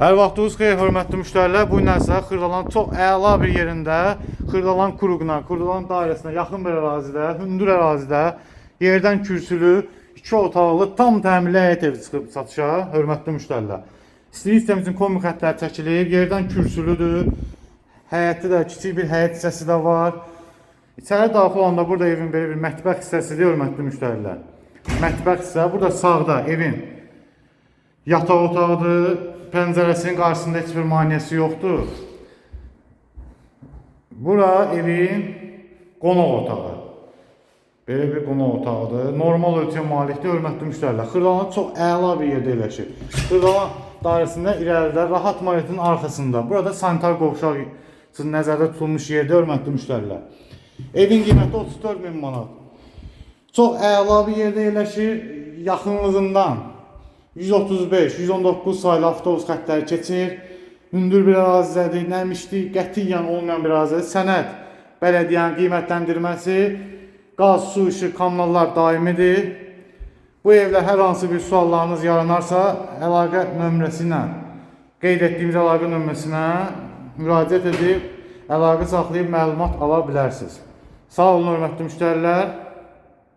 Hər vaxtınız xeyir, hörmətli müştərilər. Bu gün isə Xırdalan çox əla bir yerində, Xırdalan kuruğuna, Xırdalan dairəsinə yaxın bir ərazidə, hündür ərazidə yerdən kürsülü, iki otaqlı, tam təmirli həyət evi çıxıb satışa, hörmətli müştərilər. İstəyir sistemimizin komik xətləri çəkilib, yerdən kürsülüdür. Həyətdə də kiçik bir həyət hissəsi də var. İçəri daxil olanda burada evin belə bir mətbəx hissəsidir, hörmətli müştərilər. Mətbəx hissə burada sağda evin Yataq otağıdır. Pəncərəsinin qarşısında heç bir maneəsi yoxdur. Bura evin qonaq otağı. Belə bir qonaq otağıdır. Normal ölçüyə malikdir, hörmətli müştərilər. Xırdalan çox əla bir yerdə yerləşir. Xırdalan dairəsində irəlidə rahat manetin arxasında. Burada sanitar qovşaq üçün nəzərdə tutulmuş yerdə, hörmətli müştərilər. Evin qiyməti 34 min manat. Çox əla bir yerdə yerləşir. Yaxınlığından 135, 119 saylı avtobus xəttləri keçir. Hündür bir ərazidədir, nəmişlik, qətiyyən olmayan bir ərazidir. Sənəd, bələdiyyənin qiymətləndirməsi, qaz, su, işıq, kommunallar daimidir. Bu evlə hər hansı bir suallarınız yaranarsa, əlaqə nömrəsi ilə, qeyd etdiyimiz əlaqə nömrəsinə müraciət edib, əlaqə saxlayıb məlumat ala bilərsiniz. Sağ olun, hörmətli müştərilər.